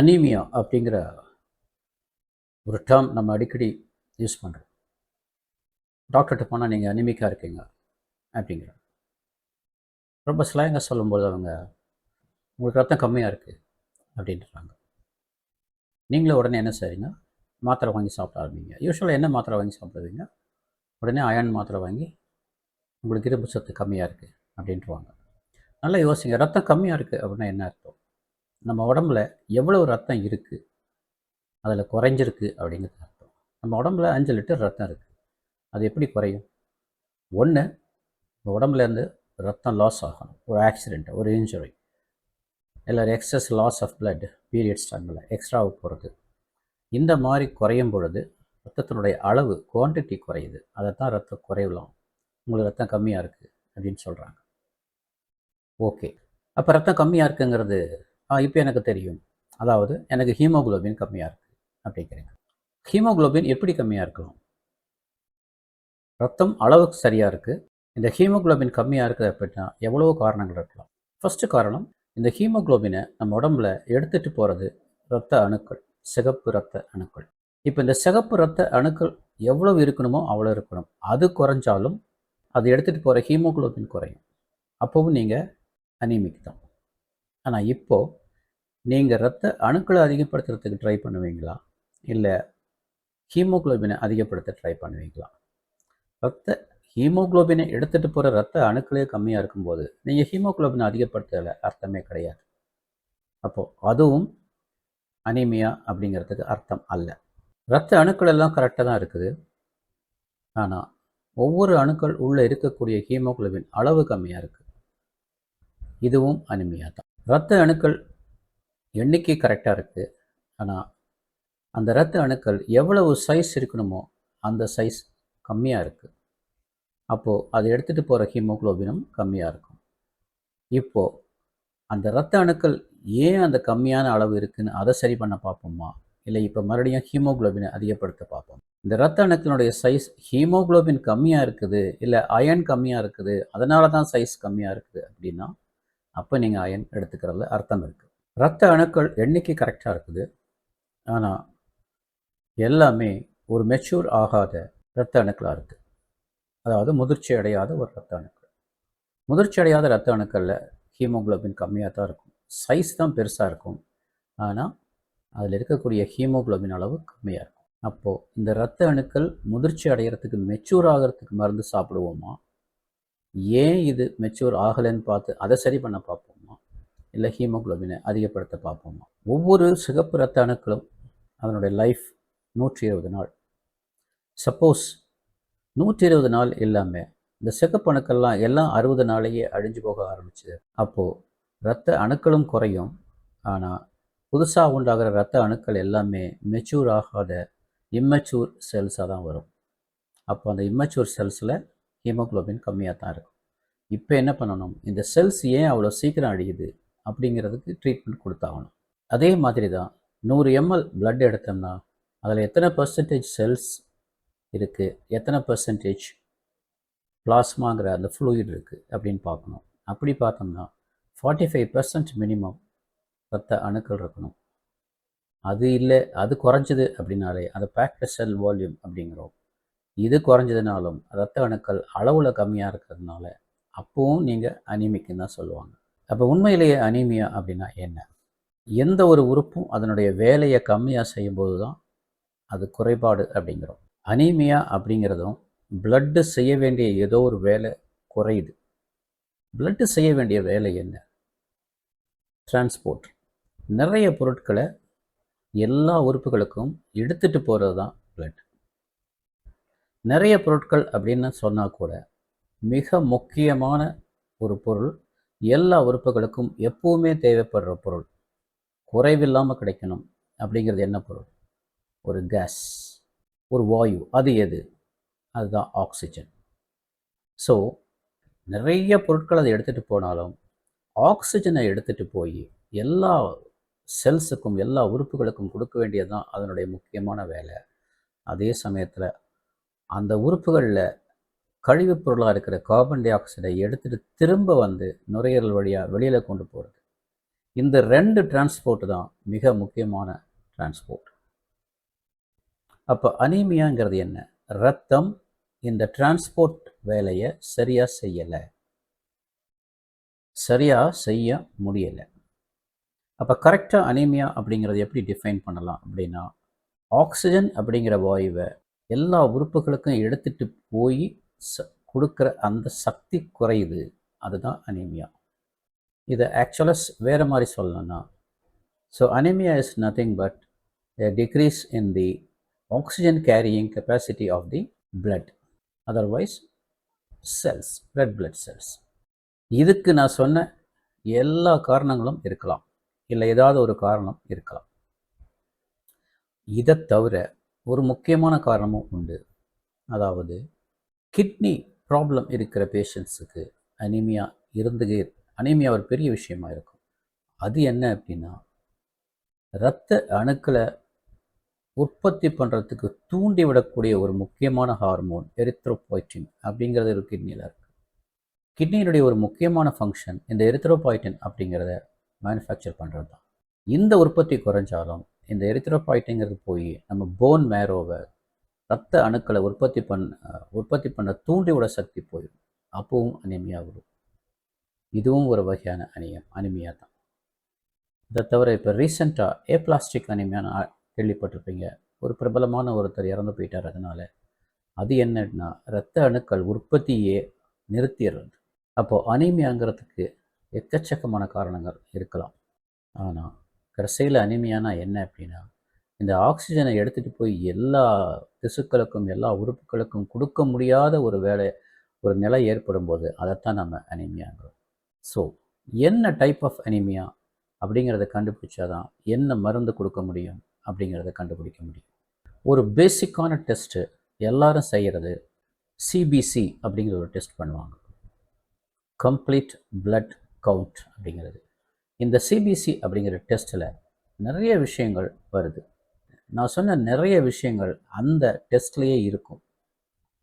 Anaemia அப்படிங்கிற ஒரு term நம்ம அடிக்கடி யூஸ் பண்ணுறோம் டாக்டர்கிட்ட போனால் நீங்கள் அனிமிக்காக இருக்கீங்க அப்படிங்கிற ரொம்ப ஸ்லாங்காக சொல்லும்போது அவங்க உங்களுக்கு ரத்தம் கம்மியாக இருக்குது அப்படின்றாங்க. நீங்களும் உடனே என்ன செய்றீங்க? மாத்திரை வாங்கி சாப்பிட ஆரம்பிங்க. யூஸ்வலாக என்ன மாத்திரை வாங்கி சாப்பிடுவீங்க? உடனே அயன் மாத்திரை வாங்கி உங்களுக்கு இரும்பு சத்து கம்மியாக இருக்குது அப்படின்ட்டுவாங்க நல்லா யோசிங்க ரத்தம் கம்மியாக இருக்குது அப்படின்னா என்ன அர்த்தம்? நம்ம உடம்புல எவ்வளவு ரத்தம் இருக்குது அதில் குறைஞ்சிருக்கு அப்படிங்கிறது அர்த்தம். நம்ம உடம்புல அஞ்சு லிட்டர் ரத்தம் இருக்குது அது எப்படி குறையும்? ஒன்று நம்ம உடம்புலேருந்து ரத்தம் லாஸ் ஆகணும். ஒரு ஆக்சிடெண்ட் ஒரு இன்ஜுரி இல்லை excess loss of blood periods டைமில் எக்ஸ்ட்ராவுக்கு போகிறது இந்த மாதிரி குறையும் பொழுது ரத்தத்தினுடைய அளவு குவான்டிட்டி குறையுது. அதை தான் ரத்தம் குறையலாம் உங்களுக்கு ரத்தம் கம்மியாக இருக்குது அப்படின்னு சொல்கிறாங்க ஓகே அப்போ ரத்தம் கம்மியாக இருக்குங்கிறது இப்போ எனக்கு தெரியும். அதாவது எனக்கு ஹீமோகுளோபின் கம்மியாக இருக்குது அப்படிங்கிறீங்க. ஹீமோகுளோபின் எப்படி கம்மியாக இருக்கலாம் ரத்தம் அளவுக்கு சரியாக இருக்குது இந்த ஹீமோகுளோபின் கம்மியாக இருக்குது அப்படின்னா எவ்வளவோ காரணங்கள் இருக்கலாம். ஃபஸ்ட்டு காரணம் இந்த ஹீமோகுளோபினை நம்ம உடம்புல எடுத்துகிட்டு போகிறது ரத்த அணுக்கள் சிகப்பு ரத்த அணுக்கள். இப்போ இந்த சிகப்பு ரத்த அணுக்கள் எவ்வளவு இருக்கணுமோ அவ்வளோ இருக்கணும். அது குறைஞ்சாலும் அது எடுத்துகிட்டு போகிற ஹீமோகுளோபின் குறையும். அப்போவும் நீங்கள் அனீமிக் தான். ஆனால் இப்போது நீங்கள் ரத்த அணுக்களை அதிகப்படுத்துறதுக்கு ட்ரை பண்ணுவீங்களா? இல்லை ஹீமோகுளோபினை அதிகப்படுத்த ட்ரை பண்ணுவீங்களா? ரத்த ஹீமோகுளோபினை எடுத்துகிட்டு போகிற ரத்த அணுக்களே கம்மியாக இருக்கும்போது நீங்கள் ஹீமோகுளோபினை அதிகப்படுத்தலை அர்த்தமே கிடையாது. அப்போது அதுவும் அனீமியா அப்படிங்கிறதுக்கு அர்த்தம் அல்ல. ரத்த அணுக்கள் எல்லாம் கரெக்டாக தான் இருக்குது. ஆனால் ஒவ்வொரு அணுக்கள் உள்ளே இருக்கக்கூடிய ஹீமோகுளோபின் அளவு கம்மியாக இருக்குது இதுவும் அனிமியா தான். ரத்த அணுக்கள் எண்ணிக்கை கரெக்டாக இருக்குது ஆனால் அந்த இரத்த அணுக்கள் எவ்வளவு சைஸ் இருக்கணுமோ அந்த சைஸ் கம்மியாக இருக்குது அப்போது அதை எடுத்துகிட்டு போகிற ஹீமோகுளோபினும் கம்மியாக இருக்கும். இப்போது அந்த இரத்த அணுக்கள் ஏன் அந்த கம்மியான அளவு இருக்குதுன்னு அதை சரி பண்ண பார்ப்போமா? இல்லை இப்போ மறுபடியும் ஹீமோகுளோபினை அதிகப்படுத்த பார்ப்போம்? இந்த இரத்த அணுக்களுடைய சைஸ் ஹீமோகுளோபின் கம்மியாக இருக்குது இல்லை அயன் கம்மியாக இருக்குது அதனால தான் சைஸ் கம்மியாக இருக்குது அப்படின்னா அப்போ நீங்கள் அயன் எடுத்துக்கிறதுல அர்த்தம் இருக்குது இரத்த அணுக்கள் எண்ணிக்கை கரெக்டாக இருக்குது. ஆனால் எல்லாமே ஒரு மெச்சூர் ஆகாத இரத்த அணுக்களாக இருக்குது அதாவது முதிர்ச்சி அடையாத ஒரு இரத்த அணுக்கள். முதிர்ச்சி அடையாத இரத்த அணுக்களில் ஹீமோகுளோபின் கம்மியாக தான் இருக்கும். சைஸ் தான் பெருசாக இருக்கும். ஆனால் அதில் இருக்கக்கூடிய ஹீமோகுளோபின் அளவு கம்மியாக இருக்கும். அப்போது இந்த இரத்த அணுக்கள் முதிர்ச்சி அடைகிறதுக்கு மெச்சூர் ஆகிறதுக்கு மருந்து சாப்பிடுவோமா? ஏன் இது மெச்சூர் ஆகலைன்னு பார்த்து அதை சரி பண்ண பார்ப்போம். இல்லை ஹீமோகுளோபினை அதிகப்படுத்த பார்ப்போமா? ஒவ்வொரு சிகப்பு ரத்த அணுக்களும் அதனுடைய லைஃப் நூற்றி இருபது நாள். சப்போஸ் நூற்றி இருபது நாள் இல்லாமல் இந்த சிகப்பு அணுக்கள்லாம் எல்லாம் அறுபது நாளையே அழிஞ்சு போக ஆரம்பிச்சுது. அப்போது ரத்த அணுக்களும் குறையும். ஆனால் புதுசாக உண்டாகிற ரத்த அணுக்கள் எல்லாமே மெச்சூர் ஆகாத இம்மச்சூர் செல்ஸாக தான் வரும். அப்போ அந்த இம்மெச்சூர் செல்ஸில் ஹீமோகுளோபின் கம்மியாக தான் இருக்கும். இப்போ என்ன பண்ணணும்? இந்த செல்ஸ் ஏன் அவ்வளோ சீக்கிரம் அழியுது? அப்படிங்கிறதுக்கு ட்ரீட்மெண்ட் கொடுத்தாகணும். அதே மாதிரி தான் நூறு எம்எல் பிளட் எடுத்தோம்னா அதில் எத்தனை பர்சன்டேஜ் செல்ஸ் இருக்குது எத்தனை பர்சன்டேஜ் பிளாஸ்மாங்கிற அந்த ஃப்ளூயிட் இருக்குது அப்படின்னு பார்க்கணும். அப்படி பார்த்தோம்னா ஃபார்ட்டி ஃபைவ் பர்சன்ட் மினிமம் ரத்த அணுக்கள் இருக்கணும். அது இல்லை அது குறைஞ்சது அப்படின்னாலே அந்த பேக்டு செல் வால்யூம் அப்படிங்கிறோம். இது குறைஞ்சதுனாலும் ரத்த அணுக்கள் அளவில் கம்மியாக இருக்கிறதுனால அப்போவும் நீங்கள் அனிமிக்குன்னு தான் சொல்லுவாங்க. அப்போ உண்மையிலேயே அனீமியா அப்படின்னா என்ன? எந்த ஒரு உறுப்பும் அதனுடைய வேலையை கம்மியாக செய்யும்போது தான் அது குறைபாடு அப்படிங்கிறோம். அனீமியா அப்படிங்கிறதும் பிளட்டு செய்ய வேண்டிய ஏதோ ஒரு வேலை குறையுது. பிளட்டு செய்ய வேண்டிய வேலை என்ன? டிரான்ஸ்போர்ட் நிறைய பொருட்களை எல்லா உறுப்புகளுக்கும் எடுத்துகிட்டு போகிறது தான் பிளட் நிறைய பொருட்கள் அப்படின்னு சொன்னால் கூட மிக முக்கியமான ஒரு பொருள் எல்லா உறுப்புகளுக்கும் எப்பவுமே தேவைப்படுற பொருள். குறைவில்லாமல் கிடைக்கணும் அப்படிங்கிறது என்ன பொருள்? ஒரு கேஸ் ஒரு வாயு. அது எது? அதுதான் ஆக்சிஜன் ஸோ நிறைய பொருட்கள் அதை எடுத்துகிட்டு போனாலும் ஆக்சிஜனை எடுத்துகிட்டு போய் எல்லா செல்ஸுக்கும் எல்லா உறுப்புகளுக்கும் கொடுக்க வேண்டியது தான் அதனுடைய முக்கியமான வேலை. அதே சமயத்தில் அந்த உறுப்புகளில் கழிவுப் பொருளாக இருக்கிற கார்பன் டை ஆக்சைடை எடுத்துகிட்டு திரும்ப வந்து நுரையீரல் வழியாக வெளியில் கொண்டு போகிறது இந்த ரெண்டு டிரான்ஸ்போர்ட் தான் மிக முக்கியமான டிரான்ஸ்போர்ட் அப்போ அனீமியாங்கிறது என்ன? ரத்தம் இந்த டிரான்ஸ்போர்ட் வேலையை சரியாக செய்யலை. சரியாக செய்ய முடியலை. அப்போ கரெக்டாக அனீமியா அப்படிங்கிறது எப்படி டிஃபைன் பண்ணலாம் அப்படின்னா ஆக்சிஜன் அப்படிங்கிற வாயுவை எல்லா உறுப்புகளுக்கும் எடுத்துகிட்டு போய் ச கொடுக்குற அந்த சக்தி குறையுது. அதுதான் அனீமியா இதை ஆக்சுவலாக வேறு மாதிரி சொல்லணும்னா so anaemia is nothing but decrease in the oxygen carrying capacity of the blood otherwise cells red blood cells இதுக்கு நான் சொன்ன எல்லா காரணங்களும் இருக்கலாம். இல்லை ஏதாவது ஒரு காரணம் இருக்கலாம். இதை தவிர ஒரு முக்கியமான காரணமும் உண்டு. அதாவது கிட்னி ப்ராப்ளம் இருக்கிற பேஷண்ட்ஸுக்கு அனீமியா இருந்துகே அனீமியா ஒரு பெரிய விஷயமா இருக்கும். அது என்ன அப்படின்னா இரத்த அணுக்களை உற்பத்தி பண்ணுறதுக்கு தூண்டி விடக்கூடிய ஒரு முக்கியமான ஹார்மோன் எரித்ரோபாய்டின் அப்படிங்கிறது ஒரு கிட்னியில் இருக்குது கிட்னியினுடைய ஒரு முக்கியமான ஃபங்க்ஷன் இந்த எரித்ரோபாய்டின் அப்படிங்கிறத மேனுஃபேக்சர் பண்ணுறது தான். இந்த உற்பத்தி குறைஞ்சாலும் இந்த எரித்ரோபாய்டிங்கிறது போய் நம்ம போன் மேரோவை ரத்த அணுக்களை உற்பத்தி பண்ண உற்பத்தி பண்ண தூண்டிவிட சக்தி போயிடும். அப்பவும் அனிமியா வரும் இதுவும் ஒரு வகையான அனியம் அனிமியா தான். இதை தவிர இப்போ ரீசெண்டாக ஏ பிளாஸ்டிக் அனிமியான கேள்விப்பட்டிருப்பீங்க. ஒரு பிரபலமான ஒருத்தர் இறந்து போயிட்டார் அதனால். அது என்னன்னா இரத்த அணுக்கள் உற்பத்தியே நிறுத்திடுறது. அப்போது அனிமியாங்கிறதுக்கு எக்கச்சக்கமான காரணங்கள் இருக்கலாம். ஆனால் கடைசியில் அனிமியானா என்ன அப்படின்னா இந்த ஆக்சிஜனை எடுத்துகிட்டு போய் எல்லா திசுக்களுக்கும் எல்லா உறுப்புகளுக்கும் கொடுக்க முடியாத ஒரு வேலை ஒரு நிலை ஏற்படும் போது அதைத்தான் நம்ம அனிமியாங்கிறோம். ஸோ என்ன டைப் ஆஃப் அனிமியா அப்படிங்கிறத கண்டுபிடிச்சாதான் என்ன மருந்து கொடுக்க முடியும் அப்படிங்கிறத கண்டுபிடிக்க முடியும். ஒரு பேசிக்கான டெஸ்ட்டு எல்லாரும் செய்கிறது சிபிசி அப்படிங்கிற ஒரு டெஸ்ட் பண்ணுவாங்க. கம்ப்ளீட் பிளட் கவுண்ட் அப்படிங்கிறது. இந்த சிபிசி அப்படிங்கிற டெஸ்ட்டில் நிறைய விஷயங்கள் வருது. நான் சொன்ன நிறைய விஷயங்கள் அந்த டெஸ்ட்லேயே இருக்கும்.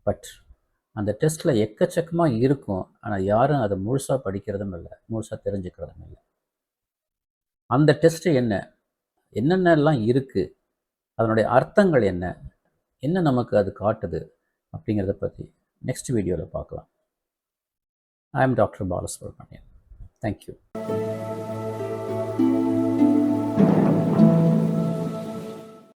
பட் அந்த டெஸ்ட்டில் எக்கச்சக்கமாக இருக்கும். ஆனால் யாரும் அதை முழுசாக படிக்கிறதும் இல்லை. முழுசாக தெரிஞ்சுக்கிறதும் இல்லை. அந்த டெஸ்ட்டு என்ன? என்னென்னலாம் இருக்குது அதனுடைய அர்த்தங்கள் என்ன? என்ன நமக்கு அது காட்டுது? அப்படிங்கிறத பற்றி நெக்ஸ்ட் வீடியோவில் பார்க்கலாம். I am doctor Balasubramanian thank you